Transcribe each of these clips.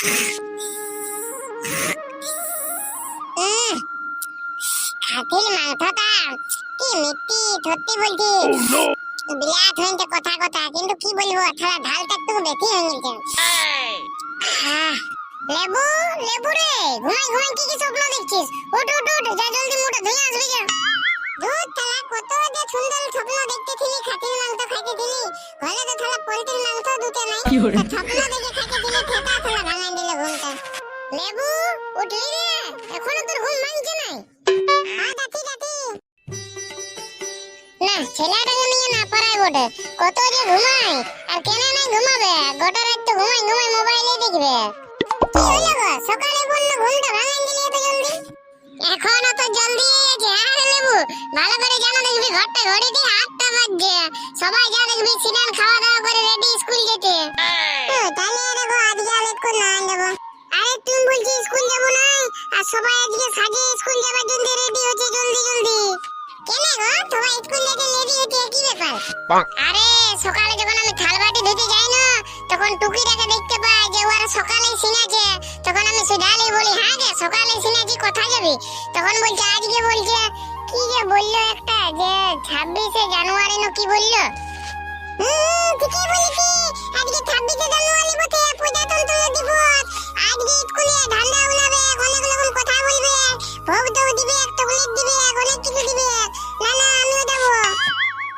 উম, মাংসটা কি মিষ্টি সত্যি বলছি। বিরাট হয়েছে কথা কথা কিন্তু কি বলব থালা ঢালটা একটু বেশি হয়ে গেছে। লেবু লেবু রে ঘুমাই ঘুমাই কি কি স্বপ্ন দেখছিস? উঠ উঠ উঠ যা জলদি মুঠো ধুয়ে আসবি যা। ধুর থালা কত যে সুন্দর স্বপ্ন দেখতেছিলি খাসির মাংস খাইতেছিলি। ঘরে তো থালা পোল্ট্রির মাংস দুটো নাই। কি বলে? তা স্বপ্ন দেখে খাইতেছিলি খেতা থালা ভাঙাই দিল ঘুমটা। লেবু উঠলি রে এখনও তোর ঘুম ভাঙছে নাই? হ্যাঁ দাতি দাতি। না ছেলেটা নিয়ে না পারাই বটে। কত যে ঘুমাই আর কেন নাই ঘুমাবে? গোটা রাত তো ঘুমাই ঘুমাই মোবাইলে দেখবে। কি হলো গো? সকালে বলল সবাই আজকে সাজে স্কুল যাবার জন্য রেডি হচ্ছে জলদি জলদি। কেন গো? সবাই স্কুল যেতে রেডি হচ্ছে কি ব্যাপার? আরে সকালে যখন আমি থালবাটি ধুতে যাই না তখন টুকিটাকে দেখতে পাই যে ওরা সকালে সিনাছে তখন আমি সুধালি বলি হ্যাঁ রে সকালে সিনাছি কোথায় যাবি? তখন বলছে আজকে বলছে কি যে বলল একটা যে ছাব্বিশে জানুয়ারি না কি বলল? হুম, ঠিকই বলেছি। আজকে 26শে জানুয়ারি বটে, প্রজাতন্ত্র দিবস। আজকে স্কুলে উড়াবে, অনেক রকম কথা বলবে, ভোগ দৌ দিবে, চকলেট দিবে, অনেক কিছু দিবে। না, না, আমিও যাব।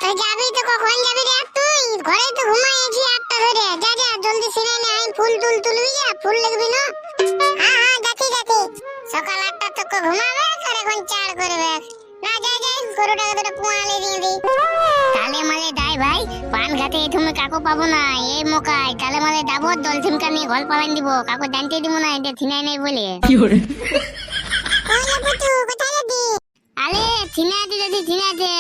তো যাবি তো কখন যাবি রে তুই? ঘরেই তো ঘুমাই আছি আটটা ধরে। যা, যা, জলদি সেরে নে, আমি ফুল টুল তুলবি যা, ফুল লিখবি না? হ্যাঁ, হ্যাঁ, যাচ্ছি, যাচ্ছি। সকাল আটটা তক ঘুমাবে আর এখন চার করবে না যাই যাই গরুটাকে দুটো পোয়ালে দিয়ে দিই তালে পান ঘাটে তুমি কাকু পাবো না এই মোকাই। তালে মালে দাবো দল সিমকা নিয়ে ঘর পালান দিব। কাকু জানতে দিব না এটা থিনাই নাই বলে। আরে থিনাতে যদি থিনাতে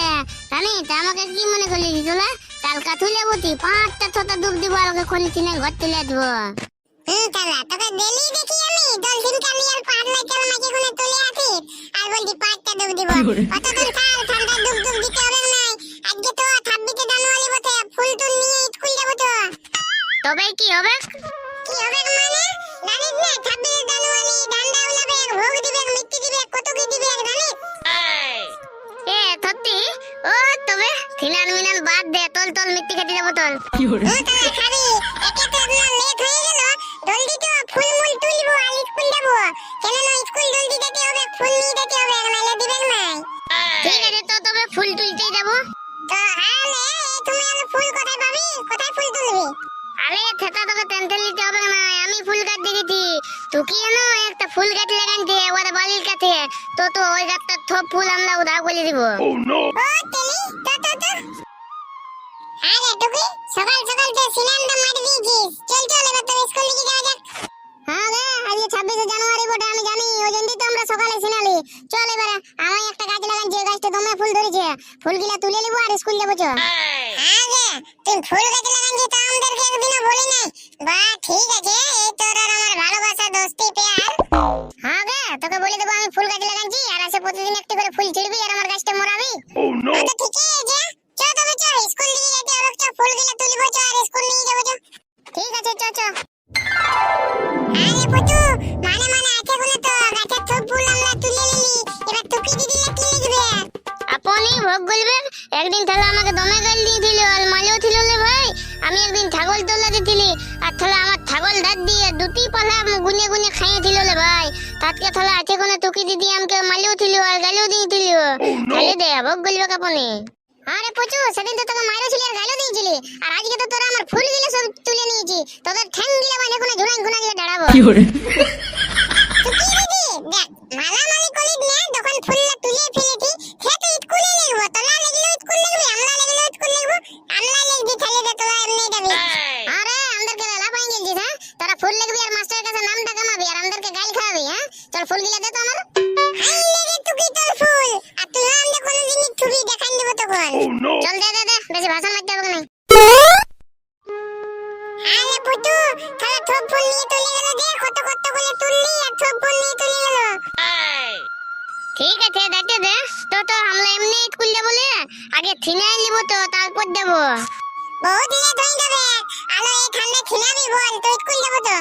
জানি তা আমাকে কি মনে করলি? তোলা কালকা তুলে বতি পাঁচটা ছটা ডুব দিব আর ওকে খনি থিনাই ঘর তুলে দিব। হুম তালা তোকে দেলি দেখি আমি। দল সিমকা নিয়ে আর পাঁচ নাই মাকে কোনে তুলে আছিস আর বলছি পাঁচটা ডুব দিব। বলে? কতক্ষণ থাল ঠান্ডা ডুব ডুব দিতে তবে কি হবে? কি হবে মানে? জানিস না ছাব্বিশে জানুয়ারি ঠান্ডা উলাবে ভোগ দিবে মিষ্টি দিবে কত কি দিবে জানিস? এ সত্যি? ও তবে থিনান মিনান বাদ দে তল তল মিষ্টি খেতে যাব তল। ও তাহলে খাবি। একে তো আপনার লেট হয়ে গেল। জলদি তো ফুল মুল তুলবো আর স্কুল যাব। কেন না স্কুল জলদি যেতে হবে ফুল নিয়ে যেতে হবে নাহলে দিবেন নাই। ঠিক আছে তো তবে ফুল তুলতেই যাব। তো হ্যাঁ না একটা ফুল গাছ লাগাইতে ওর বালির কাছে। তো তো ওই গাছটার সব ফুল আমরা উধার করে দিব। Oh no! ও তেলি তো তো তো। হ্যাঁ রে টুকি সকাল সকাল তো সিনেমাটা মারি দিয়েছিস। চল চল এবার তো স্কুল দিকে যাওয়া যাক। হ্যাঁ রে আজকে ছাব্বিশে জানুয়ারি বটে আমি জানি ওই জন্যই তো আমরা সকালে সিনালি। চল এবারে আমি একটা গাছ লাগাচ্ছি ওই গাছটা দমে ফুল ধরেছে। ফুলগুলা তুলে নিবো আর স্কুল যাব চল। হ্যাঁ রে তুই ফুল গাছ লাগাচ্ছিস তো আমাদেরকে একদিনও বলি নাই বাহ ঠিক আছে প্রতিদিন একটু করে ফুল ছিড়বি আর আমার গাছটা মরাবি। Oh no! তো ঠিকই আছে চ তবে চ স্কুল দিকে যেতে হবে। চ ফুলগুলো তুলবো চ আর স্কুল নিয়ে যাব চ ঠিক আছে চ চ। আরে মানে মানে আছে কোনে তো। গাছের সব ফুল আমরা তুলে নিলি। এবার দিদি কি লিখবে। আপনি ভোগ বলবেন একদিন তাহলে আমাকে দমে গাল দিয়ে দিল আর মালেও ছিল ভাই। আমি একদিন ছাগল তোলা দিছিলি আর তাহলে আমার ছাগল দাঁত দিয়ে পালা গুনে গুনে খাইয়ে দিল লে ভাই। তাতকে থলা আছে কোনে টুকি দিদি আমাকে মালিও ছিল আর গালিও দিই দিল তাহলে দে ভোগ গলবে কাপনে। আরে পচু সেদিন তো তোকে মাইরো ছিলি আর গালিও দিয়েছিলি। আর আজকে তো তোরা আমার ফুল গিলে সব তুলে নিয়েছি। তোদের ঠ্যাং গিলে মানে কোনে ঝুড়াই ঘুনা দিয়ে দাঁড়াবো। কি আরে পুতু তাহলে থপ ফুল নিয়ে তুলে গেল দে কত কত করে তুললি আর থপ ফুল নিয়ে তুলে গেল। ঠিক আছে দেখতে দে তো তো আমরা এমনি স্কুল যাব বলে আগে থিনাই নিব তো তারপর দেব। বহুত লেট হয়ে যাবে আলো এই ঠান্ডা থিনাবি বল তো স্কুল যাব তো।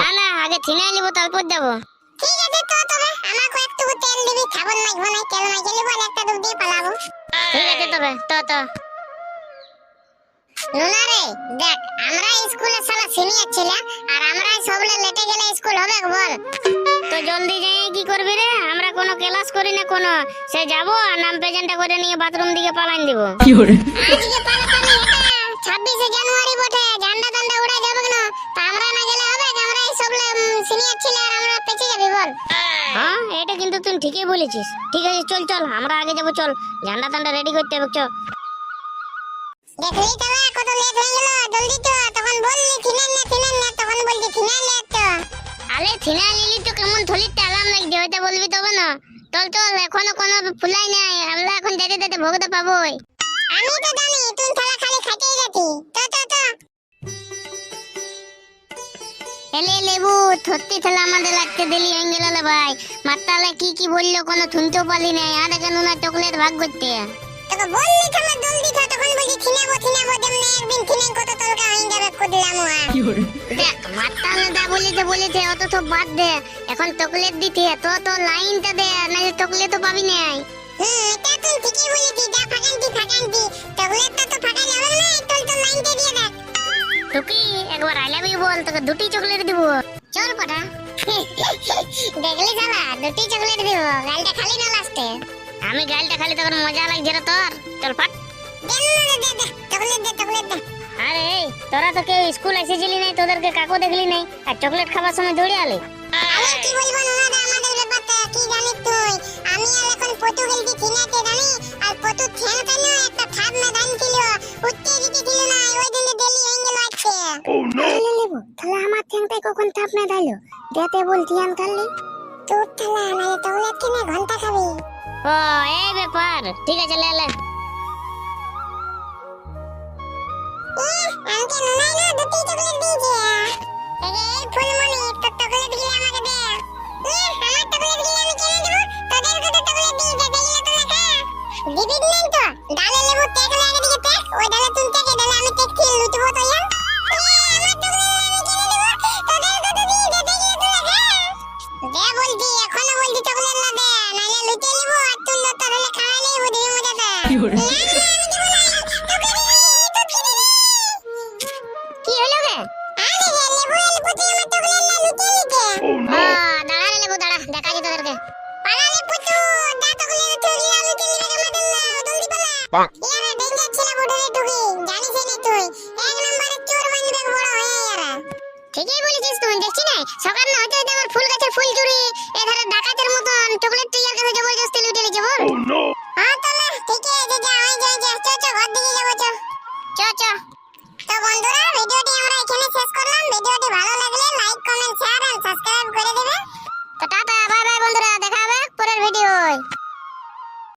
না না আগে থিনাই নিবো তারপর যাব ঠিক আছে তো তবে আমাকে একটু তেল দিবি খাবার নাই ঘনাই তেল নাই গেলে বল একটা দুধ দিয়ে পালাবো। ঠিক আছে তবে তো তো। রে দেখ আমরা স্কুলে সালা সিনিয়র ছিলাম আর আমরা সবলে লেটে গেলে স্কুল হবে বল? তো জলদি যাই কি করবি রে? আমরা কোনো ক্লাস করি না কোনো। সে যাব আর নাম প্রেজেন্টটা করে নিয়ে বাথরুম দিকে পালান দিব। আজকে পালাপালি এটা ছাব্বিশে জানুয়ারি বটে ঝান্ডা উড়াই যাবে কেন? তা আমরা না গেলে হবে আমরা সবলে সিনিয়র ছিল আর আমরা পেছে যাবি বল। হ্যাঁ এটা কিন্তু তুই ঠিকই বলেছিস। ঠিক আছে চল চল আমরা আগে যাব চল। ঝান্ডা টান্ডা রেডি করতে হবে চল। দেখলি হয়ে গেল জলদি তো তখন বললি থিনান না থিনান না তখন বলছি থিনান লেট তো। আরে থিনা লিলি তো কেমন থলিতে আলাম লাগছে ওইটা বলবি তবে না। চল চল এখনও কোনো ফুলাই নাই আমরা এখন যেতে যেতে ভোগতে পাবোই। আমি তো জানি তুই থালা খালি খাইতেই যাচ্ছি তো তো তো। এলে লেবু সত্যি তাহলে আমাদের লাগতে দিলি হয়ে গেল ভাই। মাতালে কি কি বলল কোনো শুনতেও পারলি নাই আর এখানে নুনা চকলেট ভাগ করতে। তোকে বললি তো জলদি তো তখন বলছি যেমনি একদিন থিনাই কত তলকা হয়ে যাবে কুদলাম দেখ মাতালে যা বলেছে বলেছে অত সব বাদ দে এখন চকলেট দিতে তো তো লাইনটা দে নাহলে চকলেট তো পাবি তো না তো গালটা খালি না আমি গালটা খালি তখন মজা লাগছে তোর। চল ফাট। আরে তোরা তো কেউ স্কুল এসেছিলি নাই তোদেরকে কাকু দেখলি নাই আর চকলেট খাবার সময় দৌড়ে আলি আমি কি বলব না রে আমাদের ব্যাপারটা কি জানিস তুই আমি আর এখন পতু গেলছি থিনাতে জানি আর পতু ঠ্যাং কেন একটা থাপ না দান ছিল উঠতে দিতে ছিল না ওই হয়ে গেল আজকে তাহলে তাহলে আমার কখন থাপ না দেতে বলতি আন কালি তোর কিনে ঘণ্টা খাবি। ও এই ব্যাপার। ঠিক আছে লে লে। এহ, আমাকে নুনাই না দুটি চকলেট দিয়েছে যে, এই ফুলমণি তোর চকলেটগুলো আমাকে দে এহ, আমার চকলেটগুলো আমি কেন দেবো তোদেরকে তো চকলেট দিয়েছে সেগুলো তো লেখা দিবি নেই তো ডালে লেবু টেক লাগে দিকে টেক ওই ডালে তুই টেকে ডালে আমি টেক খেয়ে লুটবো তো ইয়া কেন দে বলছি এখনও বলছি চকলেট না দে নাইলে লুটে নিবো আর তুই তো তাহলে খাওয়াই নেই বুঝি মজাটা না না ঠিকই বলেছিস তুই, দেখছি না? সকাল না হতে হতে আমার ফুল গাছের ফুল চুরি। এধারে ডাকাতের মতন, চকলেট